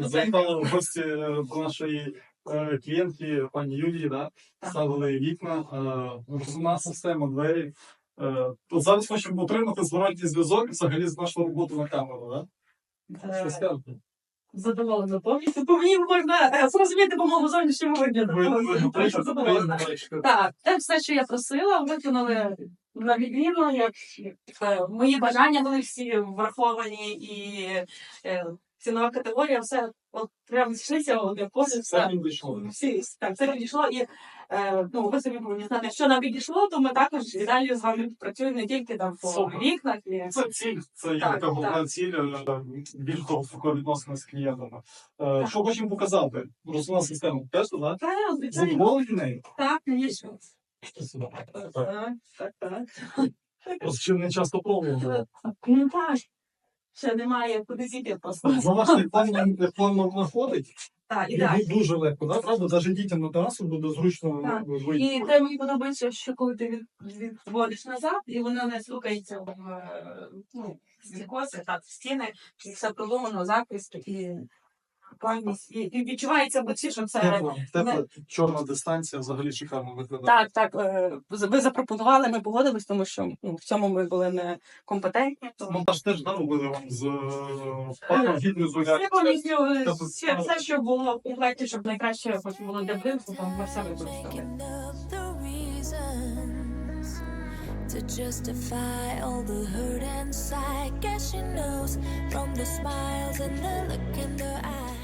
Е, в гості е, до нашої е, клієнтки, пані Юлії, да? Ставили вікна, е, розумна система, двері. От зараз хочемо отримати зворотній зв'язок взагалі з нашою роботою на камеру, да? Е, Що скажете? Задоволена повністю. По мені можна зрозуміти по моєму зовнішньому вигляду. Задоволена. Так, це все, що я просила, виконали на відміну, як мої бажання були всі враховані і цінова категорія, все от прямо зійшлися, я Все все. Всі так, це підійшло і е, ну ви собі повинні знати, що нам підійшло, то ми також і далі з вами працюємо не тільки там по Супер. вікнах і Це ціль, це є Так, така головна так. ціль, е, більш довго відносини з клієнтами. Е, Що хочемо показати? Розумна система. Теж, да? Та, звичайно, Задоволені нею? так, звісно. Так. Так, так, так. Просто ще не часто пробували. Ну так. Ще немає куди зійти просто. За ваш телефон телефон знаходить. Так, і так. ду- дуже легко, да? правда? Навіть дітям на терасу буде зручно Так. вийти. І те мені подобається, що коли ти від, відводиш назад, і вона не слухається в е, ну, стікоси, так, в стіни, і все продумано, захист і пам'ять. І, і відчувається боці, що це. Тепла, тепла чорна дистанція взагалі шикарно виглядає. Так, так, е, ви запропонували, ми погодились, тому що ну, в цьому ми були не компетентні. Тому Монтаж теж робили вам з е, паном гідною повністю, е, Тобто, все, що було в комплекті, щоб найкраще було для близько, там ми все використали. To justify all the hurt inside. Guess she knows from the smiles and the look in their eyes.